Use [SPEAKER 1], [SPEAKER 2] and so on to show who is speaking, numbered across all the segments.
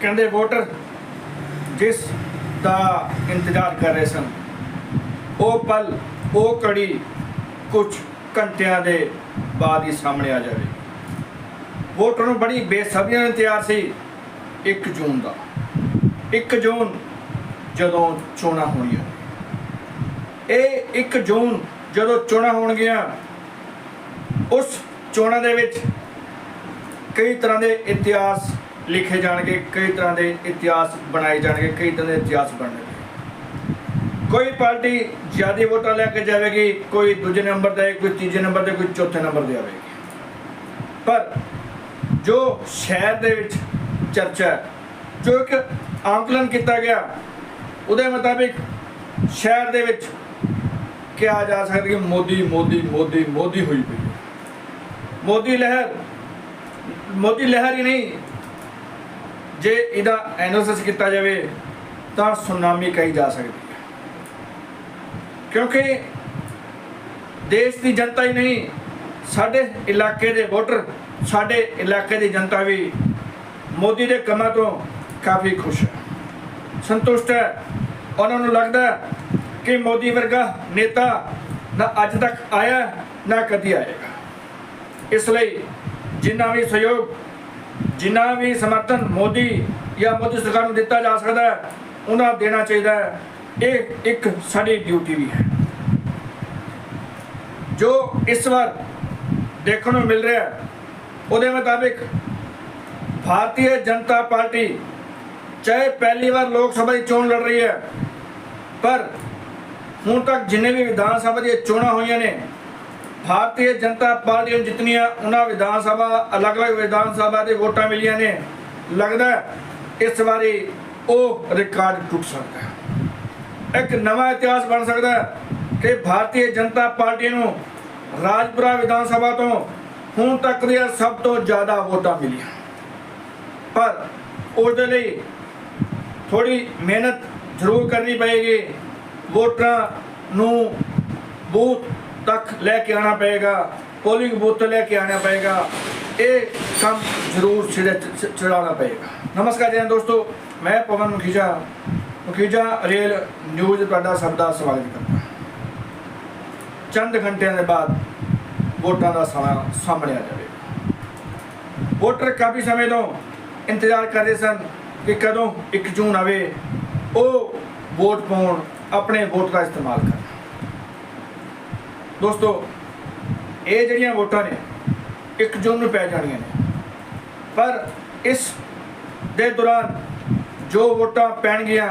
[SPEAKER 1] ਕਹਿੰਦੇ ਵੋਟਰ ਜਿਸ ਦਾ ਇੰਤਜ਼ਾਰ ਕਰ ਰਹੇ ਸਨ, ਉਹ ਪਲ, ਉਹ ਘੜੀ ਕੁਝ ਘੰਟਿਆਂ ਦੇ ਬਾਅਦ ਹੀ ਸਾਹਮਣੇ ਆ ਜਾਵੇ। ਵੋਟਰ ਨੂੰ ਬੜੀ ਬੇਸਬਰੀ ਨਾਲ ਤਿਆਰ ਸੀ 1 ਜੂਨ ਦਾ। 1 ਜੂਨ ਜਦੋਂ ਚੋਣਾਂ ਹੋਣੀਆਂ ਇਹ 1 ਜੂਨ ਜਦੋਂ ਚੋਣਾਂ ਹੋਣਗੀਆਂ, ਉਸ ਚੋਣਾਂ ਦੇ ਵਿੱਚ ਕਈ ਤਰ੍ਹਾਂ ਦੇ ਇਤਿਹਾਸ ਲਿਖੇ ਜਾਣਗੇ, ਕਈ ਤਰ੍ਹਾਂ ਦੇ ਇਤਿਹਾਸ ਬਣਾਏ ਜਾਣਗੇ, ਕਈ ਤਰ੍ਹਾਂ ਦੇ ਇਤਿਹਾਸ ਬਣਨਗੇ। ਕੋਈ ਪਾਰਟੀ ਜ਼ਿਆਦਾ ਵੋਟਾਂ ਲੈ ਕੇ ਜਾਵੇਗੀ, ਕੋਈ ਦੂਜੇ ਨੰਬਰ ਤੇ, ਕੋਈ ਤੀਜੇ ਨੰਬਰ ਤੇ, ਕੋਈ ਚੌਥੇ ਨੰਬਰ ਤੇ ਆਵੇਗੀ। ਪਰ ਜੋ ਸ਼ਹਿਰ ਦੇ ਵਿੱਚ ਚਰਚਾ ਜੋ ਇੱਕ ਆਂਕਲਨ ਕੀਤਾ ਗਿਆ, ਉਹਦੇ ਮੁਤਾਬਿਕ ਸ਼ਹਿਰ ਦੇ ਵਿੱਚ ਕਿਹਾ ਜਾ ਸਕਦਾ ਕਿ ਮੋਦੀ ਮੋਦੀ ਮੋਦੀ ਮੋਦੀ ਹੋਈ ਪਈ ਮੋਦੀ ਲਹਿਰ ਮੋਦੀ ਲਹਿਰ ਹੀ ਨਹੀਂ ਜੇ ਇਹਦਾ ਐਨਾਲਿਸਿਸ ਕੀਤਾ ਜਾਵੇ, ਤਾਂ ਸੁਨਾਮੀ ਕਹੀ ਜਾ ਸਕਦੀ ਹੈ। ਕਿਉਂਕਿ ਦੇਸ਼ ਦੀ ਜਨਤਾ ਹੀ ਨਹੀਂ, ਸਾਡੇ ਇਲਾਕੇ ਦੇ ਵੋਟਰ, ਸਾਡੇ ਇਲਾਕੇ ਦੀ ਜਨਤਾ ਵੀ ਮੋਦੀ ਦੇ ਕੰਮਾਂ ਤੋਂ ਕਾਫੀ ਖੁਸ਼ ਹੈ। ਸੰਤੁਸ਼ਟ ਹੈ। ਉਹਨਾਂ ਨੂੰ ਲੱਗਦਾ ਕਿ ਮੋਦੀ ਵਰਗਾ ਨੇਤਾ ਨਾ ਅੱਜ ਤੱਕ ਆਇਆ, ਨਾ ਕਦੀ ਆਏਗਾ। ਇਸ ਲਈ ਜਿੰਨਾ ਵੀ ਸਹਿਯੋਗ ਜਿੰਨਾ ਵੀ ਸਮਰਥਨ ਮੋਦੀ ਜਾਂ ਮੋਦੀ ਸਰਕਾਰ ਨੂੰ ਦਿੱਤਾ ਜਾ ਸਕਦਾ ਹੈ ਉਹਨਾਂ ਦੇਣਾ ਚਾਹੀਦਾ ਹੈ। ਇਹ ਇੱਕ ਸਾਡੀ ਡਿਊਟੀ ਵੀ ਹੈ। ਜੋ ਇਸ ਵਾਰ ਦੇਖਣ ਨੂੰ ਮਿਲ ਰਿਹਾ ਹੈ, ਉਹਦੇ ਮੁਤਾਬਿਕ ਭਾਰਤੀ ਜਨਤਾ ਪਾਰਟੀ ਚਾਹੇ ਪਹਿਲੀ ਵਾਰ ਲੋਕ ਸਭਾ ਦੀ ਚੋਣ ਲੜ ਰਹੀ ਹੈ ਪਰ ਹੁਣ ਤੱਕ ਜਿੰਨੇ ਵੀ ਵਿਧਾਨ ਸਭਾ ਦੀਆਂ ਚੋਣਾਂ ਹੋਈਆਂ ਨੇ ਭਾਰਤੀ ਜਨਤਾ ਪਾਰਟੀ ਨੂੰ ਜਿਤਨੀਆਂ ਉਹਨਾਂ ਵਿਧਾਨ ਸਭਾ, ਅਲੱਗ-ਅਲੱਗ ਵਿਧਾਨ ਸਭਾ ਦੇ ਵੋਟਾਂ ਮਿਲੀਆਂ ਨੇ, ਲੱਗਦਾ ਇਸ ਵਾਰੀ ਉਹ ਰਿਕਾਰਡ ਟੁੱਟ ਸਕਦਾ ਹੈ। ਇੱਕ ਨਵਾਂ ਇਤਿਹਾਸ ਬਣ ਸਕਦਾ ਹੈ ਕਿ ਭਾਰਤੀ ਜਨਤਾ ਪਾਰਟੀ ਨੂੰ ਰਾਜਪੁਰਾ ਵਿਧਾਨ ਸਭਾ ਤੋਂ ਹੁਣ ਤੱਕ ਦੀਆਂ ਸਭ ਤੋਂ ਜ਼ਿਆਦਾ ਵੋਟਾਂ ਮਿਲੀਆਂ। ਪਰ ਉਹਦੇ ਲਈ ਥੋੜੀ ਮਿਹਨਤ ਜ਼ਰੂਰ ਕਰਨੀ ਪਏਗੀ। ਵੋਟਰਾਂ ਨੂੰ ਬਹੁਤ ਤੱਕ ਲੈ ਕੇ ਆਣਾ ਪਏਗਾ ਪੋਲਿੰਗ ਬੂਥ ਲੈ ਕੇ ਆਣਾ ਪਏਗਾ, ਇਹ ਕੰਮ ਜ਼ਰੂਰ ਸਿਰੇ ਚੜਾਉਣਾ ਪਏਗਾ। ਨਮਸਕਾਰ ਜੀ ਦੋਸਤੋ, ਮੈਂ ਪਵਨ ਮੁਖੀਜਾ ਮੁਖੀਜਾ ਰੇਲ ਨਿਊਜ਼ ਤੁਹਾਡਾ ਸਭ ਦਾ ਸਵਾਗਤ ਕਰਦਾ ਚੰਦ ਘੰਟਿਆਂ ਦੇ ਬਾਅਦ ਵੋਟਾਂ ਦਾ ਸਮਾਂ ਸਾਹਮਣੇ ਆ ਜਾਵੇਗਾ। ਵੋਟਰ ਕਾਫੀ ਸਮੇਂ ਤੋਂ ਇੰਤਜ਼ਾਰ ਕਰ ਰਹੇ ਸਨ ਕਿ ਕਦੋਂ 1 ਜੂਨ ਆਵੇ, ਉਹ ਵੋਟ ਪਾਉਣ ਆਪਣੇ ਵੋਟ ਦਾ ਇਸਤੇਮਾਲ ਕਰਨ। ਦੋਸਤੋ, ਇਹ ਜਿਹੜੀਆਂ ਵੋਟਾਂ ਨੇ 1 ਜੂਨ ਨੂੰ ਪੈ ਜਾਣੀਆਂ ਨੇ। ਪਰ ਇਸ ਦੇ ਦੌਰਾਨ ਜੋ ਵੋਟਾਂ ਪੈਣਗੀਆਂ,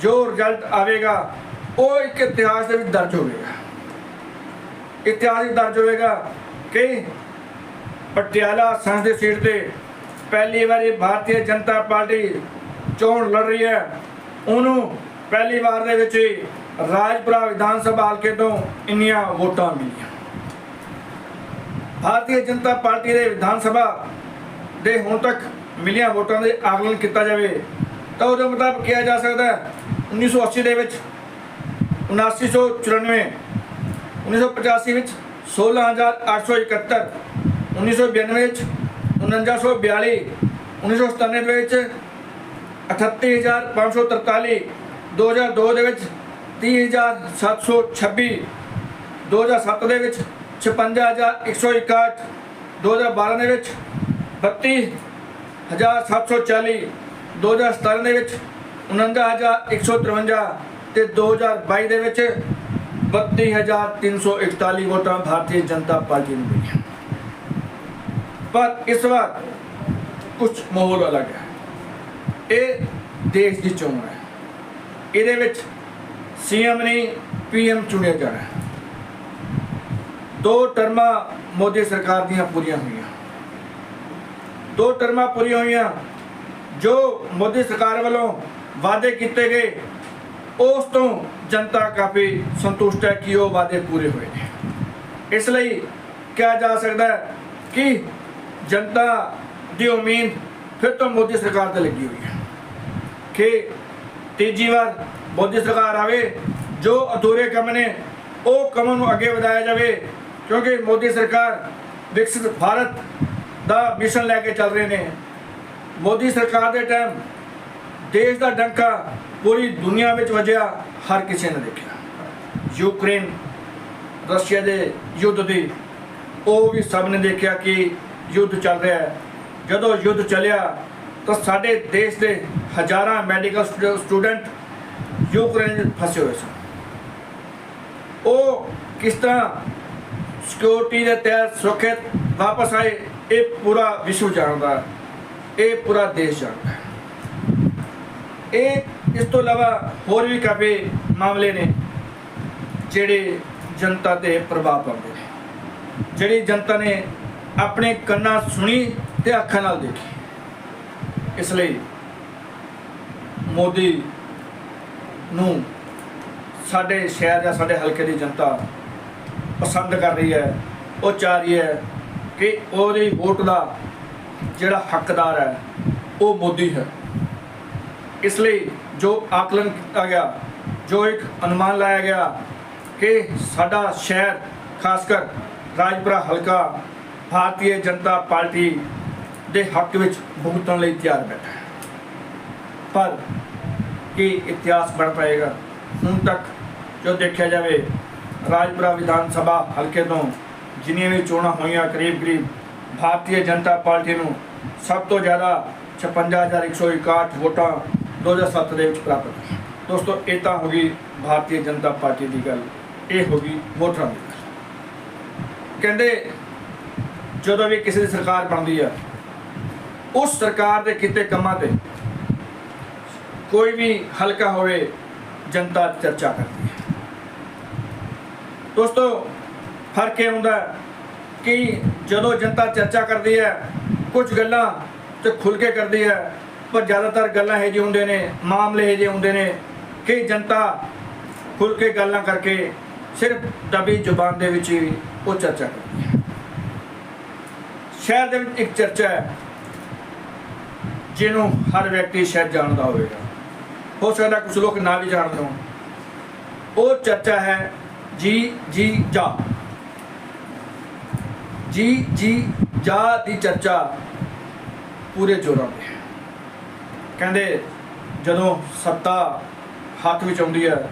[SPEAKER 1] ਜੋ ਰਿਜ਼ਲਟ ਆਵੇਗਾ, ਉਹ ਇੱਕ ਇਤਿਹਾਸ ਦੇ ਵਿੱਚ ਦਰਜ ਹੋਵੇਗਾ। ਇਤਿਹਾਸ ਵਿੱਚ ਦਰਜ ਹੋਵੇਗਾ ਕਿ ਪਟਿਆਲਾ ਸੰਸਦੀ ਸੀਟ ਤੇ ਪਹਿਲੀ ਵਾਰੀ ਭਾਰਤੀ ਜਨਤਾ ਪਾਰਟੀ ਚੋਣ ਲੜ ਰਹੀ ਹੈ। ਉਹਨੂੰ ਪਹਿਲੀ ਵਾਰ ਦੇ ਵਿੱਚ ਹੀ ਰਾਜਪੁਰਾ ਵਿਧਾਨ ਸਭਾ ਹਲਕੇ ਤੋਂ ਇੰਨੀਆਂ ਵੋਟਾਂ ਮਿਲੀਆਂ। ਭਾਰਤੀ ਜਨਤਾ ਪਾਰਟੀ ਦੇ ਵਿਧਾਨ ਸਭਾ ਦੇ ਹੁਣ ਤੱਕ ਮਿਲੀਆਂ ਵੋਟਾਂ ਦੇ ਆਕਲਨ ਕੀਤਾ ਜਾਵੇ, ਤਾਂ ਉਹਦੇ ਮੁਤਾਬਕ ਕਿਹਾ ਜਾ ਸਕਦਾ ਹੈ 1980 ਦੇ ਵਿੱਚ 7994 1985 ਵਿੱਚ 16871 1992 ਵਿੱਚ 4942 1997 ਵਿੱਚ 38543 2002 ਦੇ ਵਿੱਚ 30726 2007 ਦੇ ਵਿੱਚ 56161 2012 ਦੇ ਵਿੱਚ 32740 2017 ਦੇ ਵਿੱਚ 49153 ਤੇ 2022 ਦੇ ਵਿੱਚ 32341 ਵੋਟਾਂ ਭਾਰਤੀ ਜਨਤਾ ਪਾਰਟੀ ਨੂੰ ਮਿਲੀਆਂ। ਪਰ ਇਸ ਵਾਰ ਕੁਝ ਮਾਹੌਲ ਅਲੱਗ ਹੈ। ਇਹ ਦੇਸ਼ ਦੀ ਚੋਣ ਹੈ। ਇਹਦੇ ਵਿੱਚ ਸੀਐਮ ਨਹੀਂ ਪੀਐਮ ਚੁਣਿਆ ਜਾਣਾ ਦੋ ਟਰਮਾਂ ਮੋਦੀ ਸਰਕਾਰ ਦੀਆਂ ਪੂਰੀਆਂ ਹੋਈਆਂ। ਦੋ ਟਰਮਾਂ ਪੂਰੀਆਂ ਹੋਈਆਂ, ਜੋ ਮੋਦੀ ਸਰਕਾਰ ਵੱਲੋਂ ਵਾਅਦੇ ਕੀਤੇ ਗਏ, ਉਸ ਤੋਂ ਜਨਤਾ ਕਾਫੀ ਸੰਤੁਸ਼ਟ ਹੈ ਕਿ ਉਹ ਵਾਅਦੇ ਪੂਰੇ ਹੋਏ ਨੇ। ਇਸ ਲਈ ਕਿਹਾ ਜਾ ਸਕਦਾ ਹੈ ਕਿ ਜਨਤਾ ਦੀ ਉਮੀਦ ਫਿਰ ਤੋਂ ਮੋਦੀ ਸਰਕਾਰ ਤੇ ਲੱਗੀ ਹੋਈ ਹੈ ਕਿ ਤੀਜੀ ਵਾਰ ਮੋਦੀ ਸਰਕਾਰ ਆਵੇ, ਜੋ ਅਧੂਰੇ ਕੰਮ ਨੇ, ਉਹ ਕੰਮ ਨੂੰ ਅੱਗੇ ਵਧਾਇਆ ਜਾਵੇ, ਕਿਉਂਕਿ ਮੋਦੀ ਸਰਕਾਰ ਵਿਕਸਿਤ ਭਾਰਤ ਦਾ ਮਿਸ਼ਨ ਲੈ ਕੇ ਚੱਲ ਰਹੇ ਨੇ। ਮੋਦੀ ਸਰਕਾਰ ਦੇ ਟਾਈਮ ਦੇਸ਼ ਦਾ ਡੰਕਾ ਪੂਰੀ ਦੁਨੀਆ ਵਿੱਚ ਵੱਜਿਆ, ਹਰ ਕਿਸੇ ਨੇ ਦੇਖਿਆ। ਯੂਕਰੇਨ, ਰਸ਼ੀਆ ਦੇ ਯੁੱਧ ਦੀ, ਉਹ ਵੀ ਸਭ ਨੇ ਦੇਖਿਆ ਕਿ ਯੁੱਧ ਚੱਲ ਰਿਹਾ ਹੈ। ਜਦੋਂ ਯੁੱਧ ਚੱਲਿਆ, ਤਾਂ ਸਾਡੇ ਦੇਸ਼ ਦੇ ਹਜ਼ਾਰਾਂ ਮੈਡੀਕਲ ਸਟੂਡੈਂਟ ਯੂਕਰੇਨ ਵਿੱਚ ਫਸੇ ਹੋਏ ਸਨ ਉਹ ਕਿਸ ਤਰ੍ਹਾਂ ਸਿਕਿਉਰਿਟੀ ਦੇ ਤਹਿਤ ਸੁਰੱਖਿਅਤ ਵਾਪਸ ਆਏ ਇਹ ਪੂਰਾ ਵਿਸ਼ਵ ਜਾਣਦਾ ਇਹ ਪੂਰਾ ਦੇਸ਼ ਜਾਣਦਾ ਇਹ ਇਸ ਤੋਂ ਇਲਾਵਾ ਹੋਰ ਵੀ ਕਾਫੀ ਮਾਮਲੇ ਨੇ ਜਿਹੜੇ ਜਨਤਾ ਤੇ ਪ੍ਰਭਾਵ ਪਾਉਂਦੇ ਨੇ ਜਿਹੜੀ ਜਨਤਾ ਨੇ ਆਪਣੇ ਕੰਨਾਂ ਸੁਣੀ ਤੇ ਅੱਖਾਂ ਨਾਲ ਦੇਖੀ ਇਸ ਲਈ ਮੋਦੀ ਨੂੰ ਸਾਡੇ ਸ਼ਹਿਰ ਜਾਂ ਸਾਡੇ ਹਲਕੇ ਦੀ ਜਨਤਾ ਪਸੰਦ ਕਰ ਰਹੀ ਹੈ, ਉਹ ਚਾਹ ਰਹੀ ਹੈ ਕਿ ਉਹਦੀ ਵੋਟ ਦਾ ਜਿਹੜਾ ਹੱਕਦਾਰ ਹੈ, ਉਹ ਮੋਦੀ ਹੈ। ਇਸ ਲਈ ਜੋ ਆਕਲਨ ਕੀਤਾ ਗਿਆ, ਜੋ ਇੱਕ ਅਨੁਮਾਨ ਲਾਇਆ ਗਿਆ ਕਿ ਸਾਡਾ ਸ਼ਹਿਰ, ਖਾਸ ਕਰ ਰਾਜਪੁਰਾ ਹਲਕਾ ਭਾਰਤੀ ਜਨਤਾ ਪਾਰਟੀ ਦੇ ਹੱਕ ਵਿੱਚ ਭੁਗਤਣ ਲਈ ਤਿਆਰ ਬੈਠਾ ਹੈ। ਪਰ ਕੀ ਇਤਿਹਾਸ ਬਣ ਪਏਗਾ? ਹੁਣ ਤੱਕ ਜੋ ਦੇਖਿਆ ਜਾਵੇ, ਰਾਜਪੁਰਾ ਵਿਧਾਨ ਸਭਾ ਹਲਕੇ ਤੋਂ ਜਿੰਨੀਆਂ ਵੀ ਚੋਣਾਂ ਹੋਈਆਂ ਕਰੀਬ ਕਰੀਬ ਭਾਰਤੀ ਜਨਤਾ ਪਾਰਟੀ ਨੂੰ ਸਭ ਤੋਂ ਜ਼ਿਆਦਾ 56161 ਵੋਟਾਂ 2007 ਦੇ ਵਿੱਚ ਪ੍ਰਾਪਤ। ਦੋਸਤੋ, ਇਹ ਤਾਂ ਹੋ ਗਈ ਭਾਰਤੀ ਜਨਤਾ ਪਾਰਟੀ ਦੀ ਗੱਲ। ਇਹ ਹੋ ਗਈ ਵੋਟਰਾਂ ਦੀ ਗੱਲ। ਕਹਿੰਦੇ, ਜਦੋਂ ਵੀ ਕਿਸੇ ਦੀ ਸਰਕਾਰ ਬਣਦੀ ਆ, ਉਸ ਸਰਕਾਰ ਦੇ ਕੀਤੇ ਕੰਮਾਂ ਤੇ ਕੋਈ ਵੀ ਹਲਕਾ ਹੋਵੇ, ਜਨਤਾ ਚਰਚਾ ਕਰਦੀ ਹੈ। ਦੋਸਤੋ, ਫ਼ਰਕ ਇਹ ਹੁੰਦਾ ਕਿ ਜਦੋਂ ਜਨਤਾ ਚਰਚਾ ਕਰਦੀ ਹੈ, ਕੁਝ ਗੱਲਾਂ ਤੇ ਖੁੱਲ ਕੇ ਕਰਦੀ ਹੈ, ਪਰ ਜ਼ਿਆਦਾਤਰ ਗੱਲਾਂ ਇਹ ਜਿਹੇ ਹੁੰਦੇ ਨੇ, ਮਾਮਲੇ ਇਹ ਜਿਹੇ ਹੁੰਦੇ ਨੇ ਕਿ ਜਨਤਾ ਖੁੱਲ ਕੇ ਗੱਲਾਂ ਕਰਕੇ ਸਿਰਫ ਦਬੀ ਜ਼ੁਬਾਨ ਦੇ ਵਿੱਚ ਹੀ ਉਹ ਚਰਚਾ ਕਰਦੀ ਹੈ। ਸ਼ਹਿਰ ਦੇ ਵਿੱਚ ਇੱਕ ਚਰਚਾ ਹੈ, ਜਿਹਨੂੰ ਹਰ ਵਿਅਕਤੀ ਸ਼ਾਇਦ ਜਾਣਦਾ ਹੋਵੇਗਾ। ਹੋ ਸਕਦਾ ਕੁਝ ਲੋਕ ਨਾ ਵੀ ਜਾਣਦੇ ਹੋਣ। ਉਹ ਚਰਚਾ ਹੈ, ਜੀ ਜੀ, ਜਾ। ਜੀ ਜੀ, ਜਾ ਦੀ ਚਰਚਾ ਪੂਰੇ ਜੋਰਾਂ ਤੇ ਹੈ। ਕਹਿੰਦੇ, ਜਦੋਂ ਸੱਤਾ ਹੱਥ ਵਿੱਚ ਆਉਂਦੀ ਹੈ,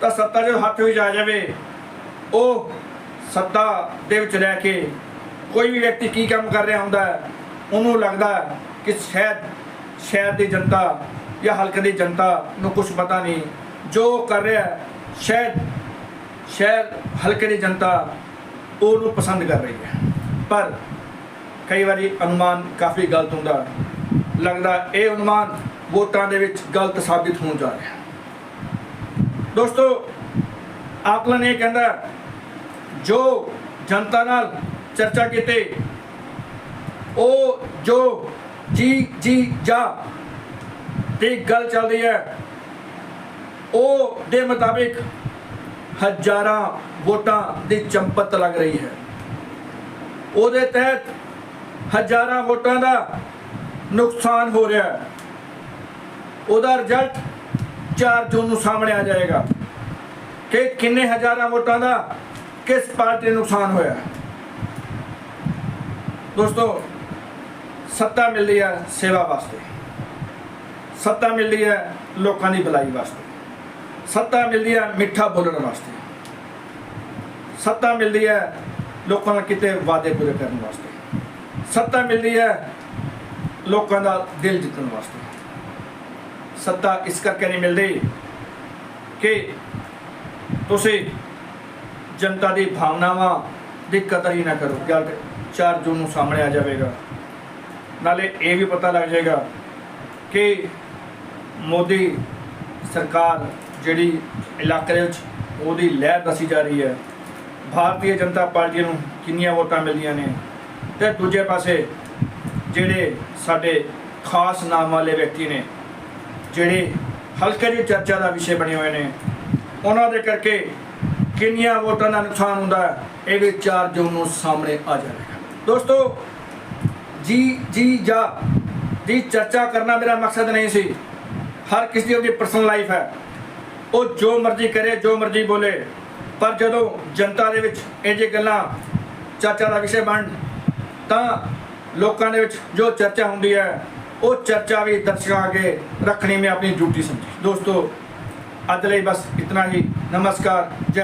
[SPEAKER 1] ਤਾਂ ਸੱਤਾ ਜਦੋਂ ਹੱਥ ਵਿੱਚ ਆ ਜਾਵੇ, ਉਹ ਸੱਤਾ ਦੇ ਵਿੱਚ ਰਹਿ ਕੇ ਕੋਈ ਵੀ ਵਿਅਕਤੀ ਕੀ ਕੰਮ ਕਰ ਰਿਹਾ ਹੁੰਦਾ ਉਹਨੂੰ ਲੱਗਦਾ ਕਿ ਸ਼ਾਇਦ ਸ਼ਹਿਰ ਦੀ ਜਨਤਾ ਜਾਂ ਹਲਕੇ ਦੀ ਜਨਤਾ ਨੂੰ ਕੁਝ ਪਤਾ ਨਹੀਂ, ਜੋ ਕਰ ਰਿਹਾ ਸ਼ਾਇਦ ਸ਼ਾਇਦ ਹਲਕੇ ਦੀ ਜਨਤਾ ਉਹਨੂੰ ਪਸੰਦ ਕਰ ਰਹੀ ਹੈ। ਪਰ ਕਈ ਵਾਰੀ ਅਨੁਮਾਨ ਕਾਫੀ ਗਲਤ ਹੁੰਦਾ ਲੱਗਦਾ ਇਹ ਅਨੁਮਾਨ ਵੋਟਾਂ ਦੇ ਵਿੱਚ ਗਲਤ ਸਾਬਿਤ ਹੋਣ ਜਾ ਰਿਹਾ ਦੋਸਤੋ ਆਕਲਨ ਇਹ ਕਹਿੰਦਾ, ਜੋ ਜਨਤਾ ਨਾਲ ਚਰਚਾ ਕੀਤੇ, ਉਹ ਜੋ ਜੀ ਜੀ ਜਾ ਦੀ ਗੱਲ ਚੱਲਦੀ ਹੈ। ਉਹ ਦੇ ਮੁਤਾਬਿਕ ਹਜ਼ਾਰਾਂ ਵੋਟਾਂ ਦੀ ਚੰਪਤ ਲੱਗ ਰਹੀ ਹੈ। ਉਹਦੇ ਤਹਿਤ ਹਜ਼ਾਰਾਂ ਵੋਟਾਂ ਦਾ ਨੁਕਸਾਨ ਹੋ ਰਿਹਾ ਹੈ। ਉਹਦਾ ਰਿਜ਼ਲਟ 4 ਜੂਨ ਨੂੰ ਸਾਹਮਣੇ ਆ ਜਾਏਗਾ ਕਿ ਕਿੰਨੇ ਹਜ਼ਾਰਾਂ ਵੋਟਾਂ ਦਾ ਕਿਸ ਪਾਰਟੀ ਨੂੰ ਨੁਕਸਾਨ ਹੋਇਆ ਦੋਸਤੋ, ਸੱਤਾ ਮਿਲਦੀ ਹੈ ਸੇਵਾ ਵਾਸਤੇ। ਸੱਤਾ ਮਿਲਦੀ ਹੈ ਲੋਕਾਂ ਦੀ ਭਲਾਈ ਵਾਸਤੇ। ਸੱਤਾ ਮਿਲਦੀ ਹੈ ਮਿੱਠਾ ਬੋਲਣ ਵਾਸਤੇ। ਸੱਤਾ ਮਿਲਦੀ ਹੈ ਲੋਕਾਂ ਨਾਲ ਕਿਤੇ ਵਾਅਦੇ ਪੂਰੇ ਕਰਨ ਵਾਸਤੇ। ਸੱਤਾ ਮਿਲਦੀ ਹੈ ਲੋਕਾਂ ਦਾ ਦਿਲ ਜਿੱਤਣ ਵਾਸਤੇ। ਸੱਤਾ ਇਸ ਕਰਕੇ ਨਹੀਂ ਮਿਲਦੀ ਕਿ ਤੁਸੀਂ ਜਨਤਾ ਦੀ ਭਾਵਨਾਵਾਂ ਦੀ ਕਦਰ ਹੀ ਨਾ ਕਰੋ। ਗੱਲ 4 ਜੂਨ ਨੂੰ ਸਾਹਮਣੇ ਆ ਜਾਵੇਗਾ, ਨਾਲੇ ਇਹ ਵੀ ਪਤਾ ਲੱਗ ਜਾਏਗਾ ਕਿ ਮੋਦੀ ਸਰਕਾਰ ਜਿਹੜੀ ਇਲਾਕੇ ਦੇ ਵਿੱਚ ਉਹਦੀ ਲਹਿਰ ਦੱਸੀ ਜਾ ਰਹੀ ਹੈ। ਭਾਰਤੀ ਜਨਤਾ ਪਾਰਟੀ ਨੂੰ ਕਿੰਨੀਆਂ ਵੋਟਾਂ ਮਿਲਦੀਆਂ ਨੇ ਤੇ ਦੂਜੇ ਪਾਸੇ ਜਿਹੜੇ ਸਾਡੇ ਖਾਸ ਨਾਮ ਵਾਲੇ ਵਿਅਕਤੀ ਨੇ, ਜਿਹੜੇ ਹਲਕੇ ਦੀ ਚਰਚਾ ਦਾ ਵਿਸ਼ੇ ਬਣੇ ਹੋਏ ਨੇ, ਉਹਨਾਂ ਦੇ ਕਰਕੇ ਕਿੰਨੀਆਂ ਵੋਟਾਂ ਦਾ ਨੁਕਸਾਨ ਹੁੰਦਾ ਇਹ ਵੀ 4 ਜੂਨ ਨੂੰ ਸਾਹਮਣੇ ਆ ਜਾਵੇਗਾ। ਦੋਸਤੋ, ਜੀ ਜੀ ਜਾ ਦੀ ਚਰਚਾ ਕਰਨਾ ਮੇਰਾ ਮਕਸਦ ਨਹੀਂ ਸੀ। ਹਰ ਕਿਸੇ ਦੀ ਆਪਣੀ ਪਰਸਨਲ ਲਾਈਫ ਹੈ। ਉਹ ਜੋ ਮਰਜ਼ੀ ਕਰੇ, ਜੋ ਮਰਜ਼ੀ ਬੋਲੇ, ਪਰ ਜਦੋਂ ਜਨਤਾ ਦੇ ਵਿੱਚ ਇਹ ਜੇ ਗੱਲਾਂ ਚਰਚਾ ਦਾ ਵਿਸ਼ੇ ਬਣ ਤਾਂ ਲੋਕਾਂ ਦੇ ਵਿੱਚ ਜੋ ਚਰਚਾ ਹੁੰਦੀ ਹੈ, ਉਹ ਚਰਚਾ ਵੀ ਦਰਸ਼ਕਾਂ ਅੱਗੇ ਰੱਖਣੀ ਮੈਂ ਆਪਣੀ ਡਿਊਟੀ ਸਮਝੀ। ਦੋਸਤੋ, ਅੱਜ ਲਈ ਬਸ ਇਤਨਾ ਹੀ। ਨਮਸਕਾਰ। ਜੈ